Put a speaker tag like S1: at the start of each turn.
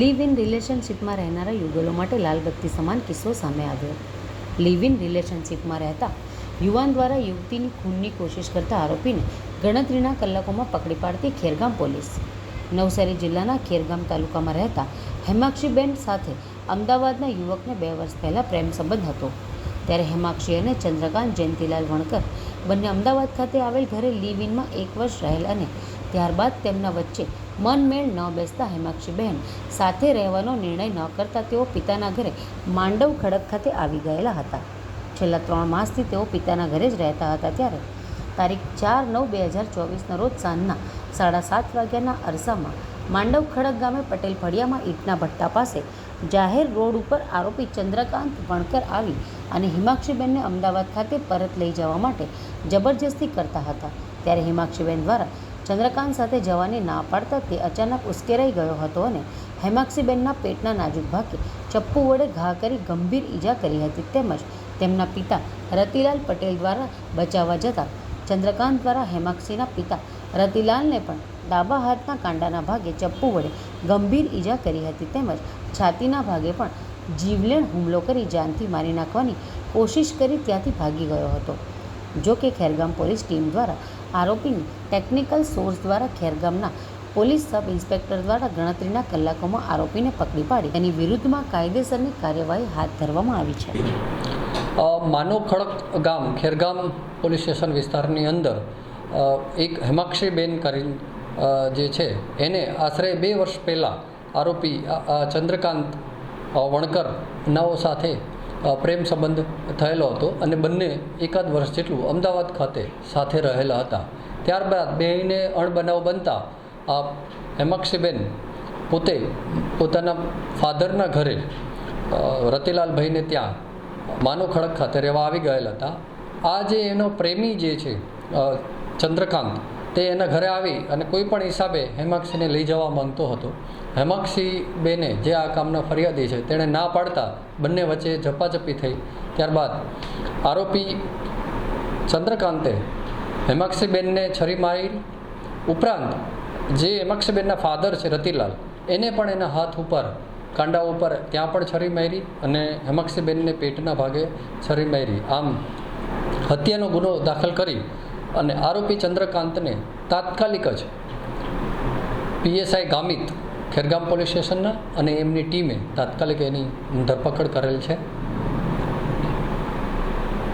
S1: Live in રિલેશનશિપમાં રહેનારા યુગલો માટે લાલબત્તી સમાન કિસ્સો સામે આવ્યો. લિવ ઇન રિલેશનશિપમાં રહેતા યુવાન દ્વારા યુવતીની ખૂનની કોશિશ કરતા આરોપીને ગણતરીના કલાકોમાં પકડી પાડતી ખેરગામ પોલીસ. નવસારી જિલ્લાના ખેરગામ તાલુકામાં રહેતા હેમાક્ષીબેન સાથે અમદાવાદના યુવકને બે વર્ષ પહેલાં પ્રેમ સંબંધ હતો. ત્યારે હેમાક્ષી અને ચંદ્રકાંત જયંતિલાલ વણકર બંને અમદાવાદ ખાતે આવેલ ઘરે લિવ ઇનમાં એક વર્ષ રહેલ અને ત્યારબાદ તેમના વચ્ચે મનમેળ ન બેસતા હેમાક્ષીબહેન સાથે રહેવાનો નિર્ણય ન કરતા તેઓ પિતાના ઘરે માંડવ ખડક ખાતે આવી ગયેલા હતા. છેલ્લા ત્રણ માસથી તેઓ પિતાના ઘરે જ રહેતા હતા ત્યારે તારીખ ચાર નવ બે હજાર ચોવીસના રોજ સાંજના સાડા સાત વાગ્યાના અરસામાં માંડવ ખડક ગામે પટેલ ફળિયામાં ઈંટના ભટ્ટા પાસે જાહેર રોડ ઉપર આરોપી ચંદ્રકાંત વણકર આવી અને હિમાક્ષીબેનને અમદાવાદ ખાતે પરત લઈ જવા માટે જબરજસ્તી કરતા હતા. ત્યારે હિમાક્ષીબેન દ્વારા ચંદ્રકાંત સાથે જવાની ના પાડતા તે અચાનક ઉશ્કેરાઈ ગયો હતો અને હેમાક્ષીબેનના પેટના નાજુક ભાગે ચપ્પુ વડે ઘા કરી ગંભીર ઈજા કરી હતી. તેમજ તેમના પિતા રતિલાલ પટેલ દ્વારા બચાવવા જતાં ચંદ્રકાંત દ્વારા હેમાક્ષીના પિતા રતિલાલને પણ ડાબા હાથના કાંડાના ભાગે ચપ્પુ વડે ગંભીર ઈજા કરી હતી તેમજ છાતીના ભાગે પણ જીવલેણ હુમલો કરી જાનથી મારી નાખવાની કોશિશ કરી ત્યાંથી ભાગી ગયો હતો. જો કે ખેરગામ પોલીસ ટીમ દ્વારા આરોપીની ટેકનિકલ સોર્સ દ્વારા ખેરગામના પોલીસ સબ ઇન્સ્પેક્ટર દ્વારા ગણતરીના કલાકોમાં આરોપીને પકડી પાડી. તેની વિરુદ્ધમાં કાયદેસરની કાર્યવાહી હાથ ધરવામાં આવી છે.
S2: માનો ખડક ગામ, ખેરગામ પોલીસ સ્ટેશન વિસ્તારની અંદર એક હેમાક્ષીબેન કરી જે છે, એને આશરે બે વર્ષ પહેલાં આરોપી ચંદ્રકાંત વણકર નાઓ સાથે પ્રેમ સંબંધ થયેલો હતો અને બંને એકાદ વર્ષ જેટલું અમદાવાદ ખાતે સાથે રહેલા હતા. ત્યારબાદ બેને અણબનાવ બનતા આ હેમાક્ષીબેન પોતે પોતાના ફાધરના ઘરે રતિલાલભાઈને ત્યાં માનો ખડક ખાતે રહેવા આવી ગયેલા હતા. આ જે એનો પ્રેમી જે છે ચંદ્રકાંત, તે એના ઘરે આવી અને કોઈ પણ હિસાબે હેમાક્ષીને લઈ જવા માંગતો હતો. હેમાક્ષી બેને જે આ કામના ફરિયાદી છે, તેણે ના પાડતા બંને વચ્ચે ઝપાઝપી થઈ. ત્યારબાદ આરોપી ચંદ્રકાંતે હેમાક્ષીબેનને છરી મારી ઉપરાંત જે હેમાક્ષીબેનના ફાધર છે રતિલાલ, એને પણ એના હાથ ઉપર કાંડા ઉપર ત્યાં પણ છરી મારી અને હેમાક્ષીબેનને પેટના ભાગે છરી મારી. આમ હત્યાનો ગુનો દાખલ કરી અને આરોપી ચંદ્રકાંતને તાત્કાલિક જ પીએસઆઈ ગામિત ખેરગામ પોલીસ સ્ટેશનના અને એમની ટીમે તાત્કાલિક એની ધરપકડ કરેલ છે.